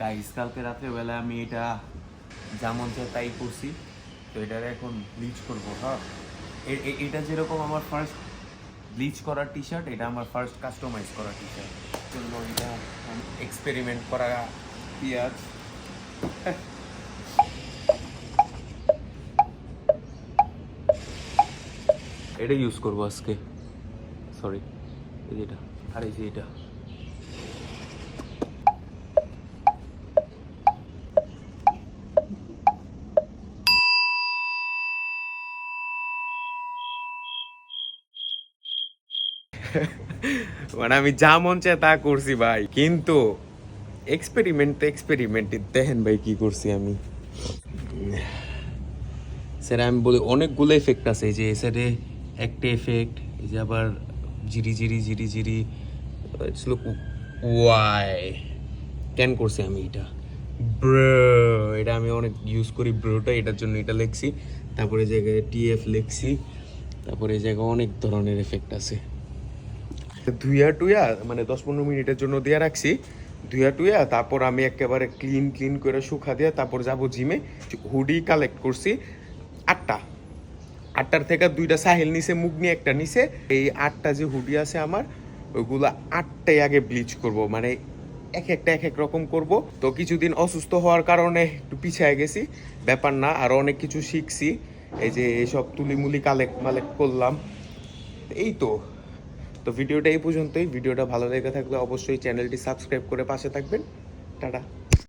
Guys কালকে রাত্রেবেলা আমি এটা যেমন চাই তাই করছি। তো এটার এখন ব্লিচ করব হ্যাঁ? এটা যেরকম আমার ফার্স্ট ব্লিচ করা টি শার্ট এটা আমার ফার্স্ট কাস্টমাইজ করা টি শার্ট জন্য এটা এক্সপেরিমেন্ট করা পেঁয়াজ। এটা ইউজ করব আজকে। সরি এই যে এটা। আর এই যে এটা। মানে আমি যা মন চায় তা করছি ভাই। কিন্তু এক্সপেরিমেন্ট তো এক্সপেরিমেন্ট দেখেন ভাই কি করছি আমি। স্যার, আমি বলি অনেকগুলো এফেক্ট আছে। এই যে স্যারে একটা এফেক্ট এই যে আবার জিরি জিরি জিরি জিরি ওয়াই কেন করছি আমি এটা? ব্রো, এটা আমি অনেক ইউজ করি ব্রোটা, এটার জন্য এটা লিখছি। তারপরে জায়গায় টিএফ লিখছি। তারপরে এই জায়গায় অনেক ধরনের এফেক্ট আছে। ধুইয়া টুইয়া মানে দশ পনেরো মিনিটের জন্য দিয়ে রাখছি। ধুইয়া টুইয়া, তারপর আমি একেবারে ক্লিন ক্লিন করে শুকা দিয়ে তারপর যাব জিমে। হুডি কালেক্ট করছি আটটা। আটটার থেকে দুইটা সাহেল নিচে মুখ নিয়ে একটা নিচে এই আটটা যে হুডি আছে আমার, ওইগুলো আটটাই আগে ব্লিচ করব। মানে এক একটা, এক এক রকম করব। তো কিছুদিন অসুস্থ হওয়ার কারণে একটু পিছিয়ে গেছি। ব্যাপার না, আর অনেক কিছু শিখছি। এই যে এইসব তুলিমুলি কালেক্ট মালেক্ট করলাম। এই তো। তো ভিডিওটা এই পর্যন্তই। ভিডিওটা ভালো লেগে থাকলে অবশ্যই চ্যানেলটি সাবস্ক্রাইব করে পাশে থাকবেন। টাটা।